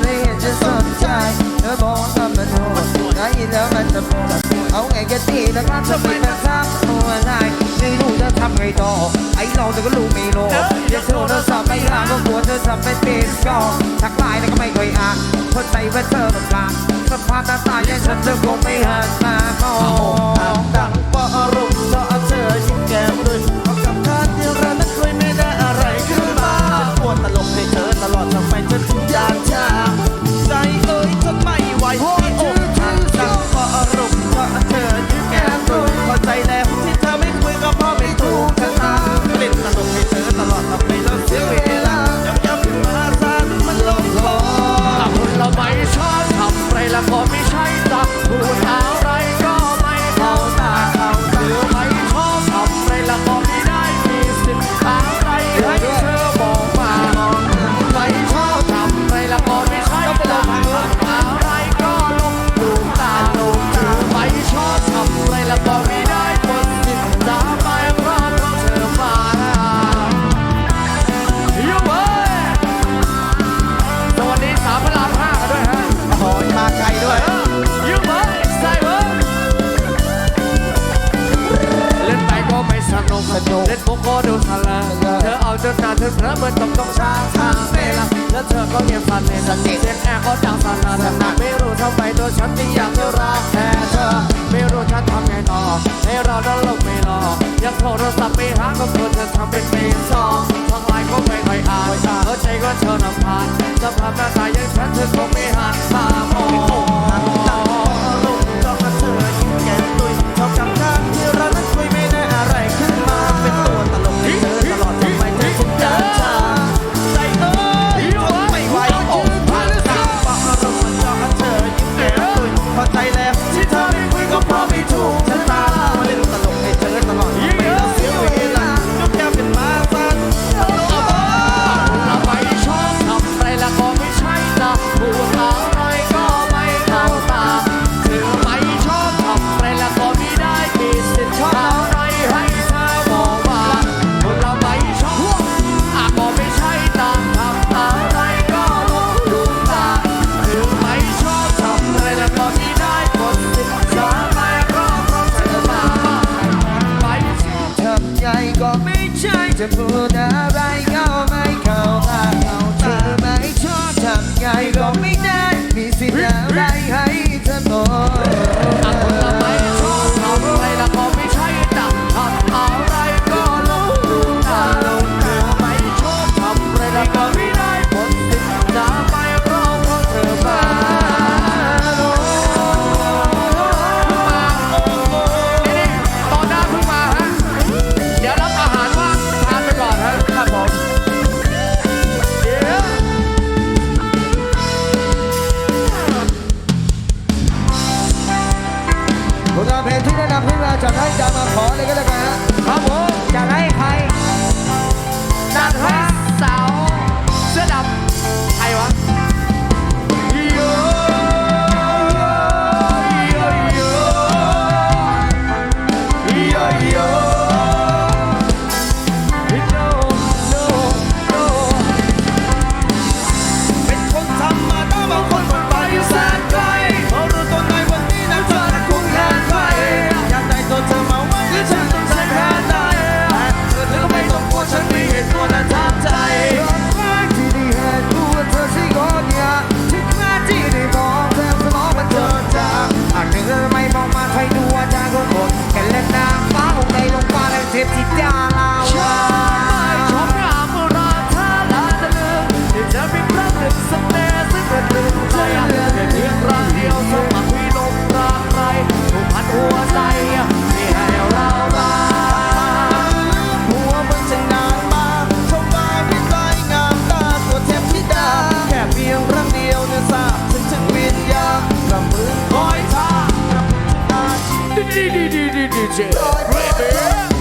ไม่เห็นจะสนใจเธอบอกว่ามันโหดได้ยินแล้วมันจะปวดเอาไงก็ตีนล้วก็ทำไมันทำหัวไหลไม่รู้จะทำไงต่อไอ้เราเธอก็รู้ไม่รู้เดี๋ยวโทรธอสอบไม่รับก็กลัวเธอทำไม่เป็นก็ทักไลน์แล้วก็ไม่ค่อยอ่านคนไาใจว่าเธอต้องกลางสภาพหน้าตาอย่ฉันเธอคงไม่หันมามอง กสนุกเล่นโปโกดูทะเลเธอเอาจนตาเธอเผลอเหมือนตกตรงช้าช้าเซลาแล้วเธอก็เงียบสันเลยสนิทเส้นแอร์ก็ดังสนั่นหนักไม่รู้ทำไมตัวฉันจึงอยากจะรักแท้เธอ ไม่รู้ฉันทำไงต่อให้เราดันลงไม่รอยังโทรศัพท์ไปหาก็เธอเธอทำเป็นเป็นซองทางไลน์ก็ไม่คอยอ่านเธอใจก็เธอนำพานภาพหน้าตายยังฉันเธอคงไม่หักมามอง to put the right ผลงานเพลงที่ได้นำขึ้นมาจัดให้จะมาขอเลยก็ได้ฮะครับผมจะให้ใคร DJ.